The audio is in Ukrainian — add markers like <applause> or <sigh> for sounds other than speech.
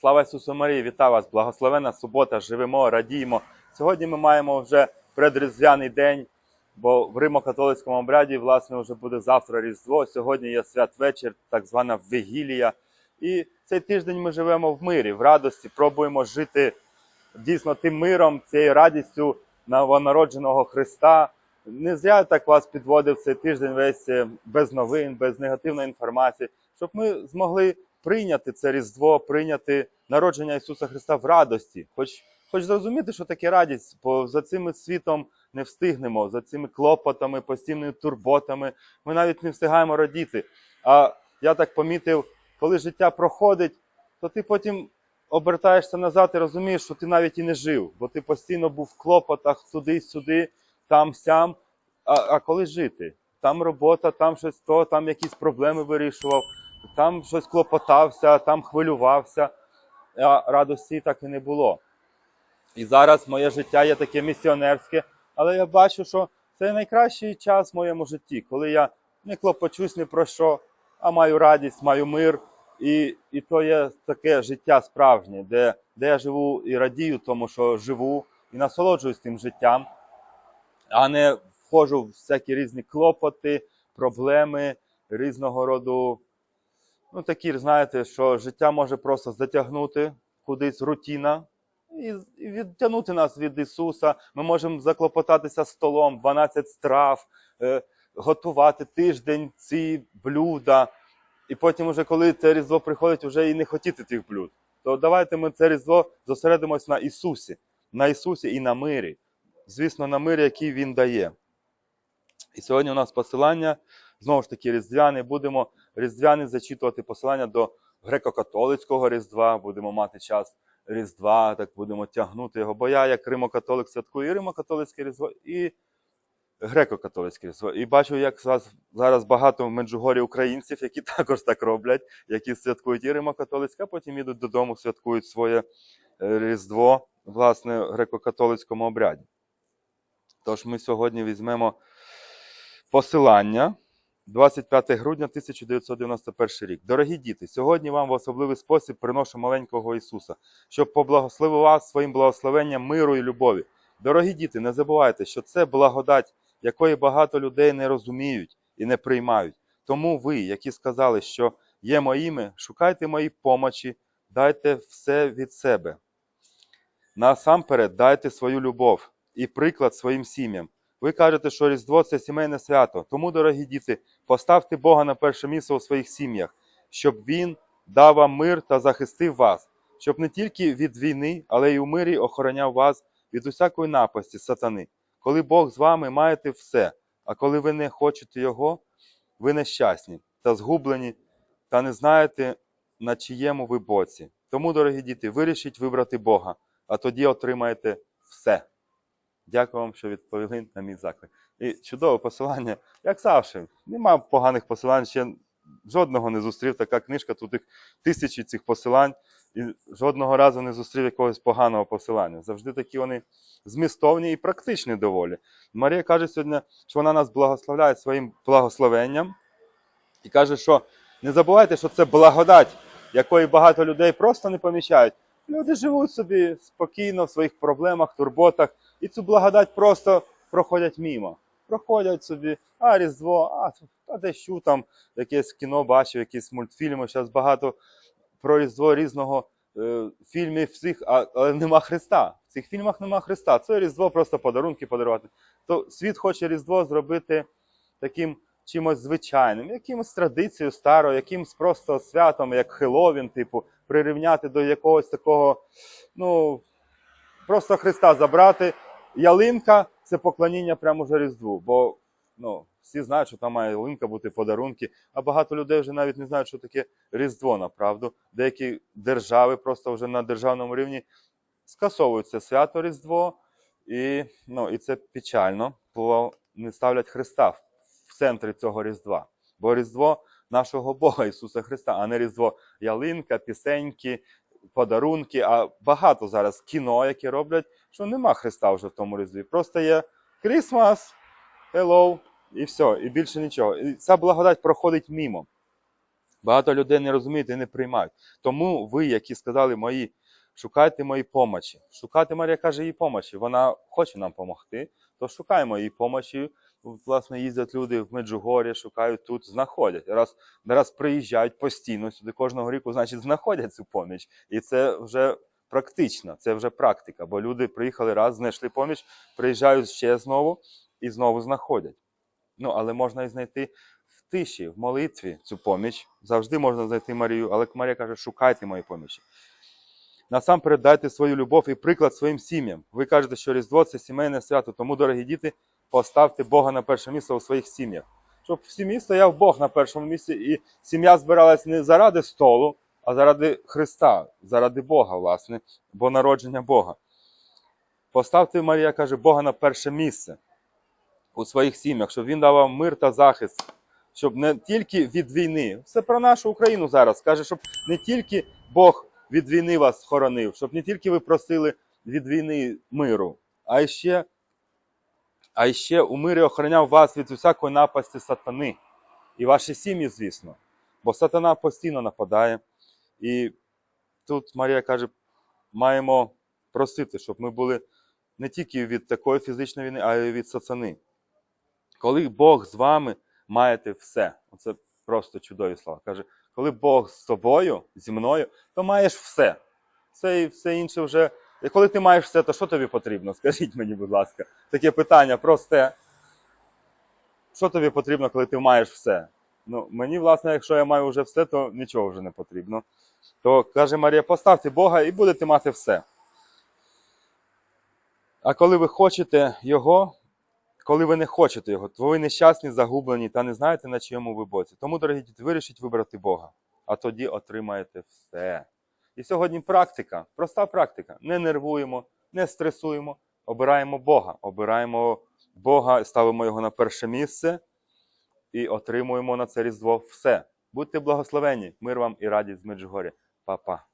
Слава Ісусу Марії, вітаю вас! Благословена субота, живемо, радіємо. Сьогодні ми маємо вже предріздвяний день, бо в Римо-католицькому обряді, власне, вже буде завтра Різдво. Сьогодні є святвечір, так звана Вигілія. І цей тиждень ми живемо в мирі, в радості, пробуємо жити дійсно тим миром, цією радістю новонародженого Христа. Не зря так вас підводив цей тиждень весь е, без новин, без негативної інформації, щоб ми змогли прийняти це Різдво, прийняти народження Ісуса Христа в радості. Хоч, хоч зрозуміти, що таке радість, бо за цим світом не встигнемо, за цими клопотами, постійними турботами. Ми навіть не встигаємо радіти. А я так помітив, коли життя проходить, то ти потім обертаєшся назад і розумієш, що ти навіть і не жив, бо ти постійно був в клопотах туди-сюди, там сям. А, а коли жити? Там робота, там щось то, там якісь проблеми вирішував, там щось клопотався, там хвилювався, а радості так і не було. І зараз моє життя є таке місіонерське, але я бачу, що це найкращий час в моєму житті, коли я не клопочусь ні про що, а маю радість, маю мир. І, і то є таке життя справжнє, де, де я живу і радію тому, що живу, і насолоджуюсь тим життям, а не входжу в всякі різні клопоти, проблеми різного роду. Ну, такі, знаєте, що життя може просто затягнути кудись рутіна і, відтягнути нас від Ісуса. Ми можемо заклопотатися столом, 12 страв, е, готувати тиждень ці блюда. І потім, уже, коли це Різдво приходить, вже і не хотіти тих блюд. То давайте ми це Різдво зосередимось на Ісусі, на Ісусі і на мирі. Звісно, на мирі, який Він дає. І сьогодні у нас посилання, знову ж таки, різдвяне. Будемо різдвяне зачитувати посилання до греко-католицького Різдва, будемо мати час Різдва, так будемо тягнути його. Бо я, як Римо-католик, святкую і Римо-католицьке Різдво, і греко-католицьке Різдво. І бачу, як зараз- багато в Меджугорі українців, які <laughs> також так роблять, які святкують і Римо-католицьке, а потім їдуть додому, святкують своє е, Різдво, власне, в греко-католицькому обряді. Тож ми сьогодні візьмемо посилання 25 грудня 1991 рік. Дорогі діти, сьогодні вам в особливий спосіб приношу маленького Ісуса, щоб поблагословив вас своїм благословенням миру і любові. Дорогі діти, не забувайте, що це благодать, якої багато людей не розуміють і не приймають. Тому ви, які сказали, що є моїми, шукайте мої помочі, дайте все від себе. Насамперед дайте свою любов і приклад своїм сім'ям. Ви кажете, що Різдво це сімейне свято. Тому, дорогі діти, поставте Бога на перше місце у своїх сім'ях, щоб Він дав вам мир та захистив вас, щоб не тільки від війни, але й у мирі охороняв вас від усякої напасті сатани. Коли Бог з вами маєте все, а коли ви не хочете Його, ви нещасні та згублені, та не знаєте, на чиєму ви боці. Тому, дорогі діти, вирішіть вибрати Бога, а тоді отримаєте все. Дякую вам, що відповіли на мій заклик. І чудове посилання, як завжди. Нема поганих посилань, ще жодного не зустрів. Така книжка, тут їх тисячі цих посилань, і жодного разу не зустрів якогось поганого посилання. Завжди такі вони змістовні і практичні доволі. Марія каже сьогодні, що вона нас благословляє своїм благословенням і каже, що не забувайте, що це благодать, якої багато людей просто не помічають. Люди живуть собі спокійно в своїх проблемах, турботах, і цю благодать просто проходять мімо. Проходять собі, а Різдво, а, а де що там, якесь кіно бачив, якісь мультфільми. Зараз багато про Різдво різного е, фільмів всіх, а, але нема Христа. В цих фільмах нема Христа. Це Різдво просто подарунки подарувати. То світ хоче Різдво зробити таким чимось звичайним, якимось традицією старою, якимось просто святом, як Хеловін, типу, прирівняти до якогось такого, ну, просто Христа забрати. Ялинка це поклоніння прямо вже Різдву, бо ну, всі знають, що там має ялинка бути подарунки, а багато людей вже навіть не знають, що таке Різдво, направду. Деякі держави просто вже на державному рівні скасовують це свято Різдво, і, ну, і це печально, бо не ставлять Христа в- центрі цього Різдва. Бо Різдво нашого Бога Ісуса Христа, а не Різдво ялинка, пісеньки, подарунки. А багато зараз кіно, які роблять, що нема Христа вже в тому Різдві. Просто є Крісмас, Hello, і все, і більше нічого. І ця благодать проходить мімо. Багато людей не розуміють і не приймають. Тому ви, які сказали мої, шукайте мої помочі. Шукати Марія каже її помочі. Вона хоче нам допомогти, то шукаємо її помочі. Власне, їздять люди в Меджугорі, шукають тут, знаходять. Раз, раз приїжджають постійно сюди кожного року, значить, знаходять цю поміч. І це вже практично, це вже практика. Бо люди приїхали раз, знайшли поміч, приїжджають ще знову і знову знаходять. Ну, але можна і знайти в тиші, в молитві цю поміч. Завжди можна знайти Марію, але Марія каже, шукайте мої помічі. Насамперед дайте свою любов і приклад своїм сім'ям. Ви кажете, що Різдво це сімейне свято, тому, дорогі діти, поставте Бога на перше місце у своїх сім'ях. Щоб в сім'ї стояв Бог на першому місці, і сім'я збиралась не заради столу, а заради Христа, заради Бога, власне, бо народження Бога. Поставте, Марія каже, Бога на перше місце у своїх сім'ях, щоб він давав мир та захист, щоб не тільки від війни, це про нашу Україну зараз каже, щоб не тільки Бог від війни вас хоронив, щоб не тільки ви просили від війни миру, а ще, а ще у мирі охороняв вас від усякої напасті сатани і ваші сім'ї, звісно. Бо сатана постійно нападає. І тут Марія каже, маємо просити, щоб ми були не тільки від такої фізичної війни, а й від сатани. Коли Бог з вами маєте все. Оце просто чудові слова. Каже, коли Бог з тобою, зі мною, то маєш все. Все і все інше вже. І коли ти маєш все, то що тобі потрібно? Скажіть мені, будь ласка, таке питання просте. Що тобі потрібно, коли ти маєш все? Ну, мені, власне, якщо я маю вже все, то нічого вже не потрібно. То каже Марія, поставте Бога і будете мати все. А коли ви хочете Його, коли ви не хочете його, то ви нещасні, загублені та не знаєте, на чиєму ви боці. Тому, дорогі діти, вирішіть вибрати Бога, а тоді отримаєте все. І сьогодні практика, проста практика. Не нервуємо, не стресуємо, обираємо Бога. Обираємо Бога, ставимо його на перше місце і отримуємо на це Різдво все. Будьте благословені, мир вам і радість з Меджугорі. Па-па.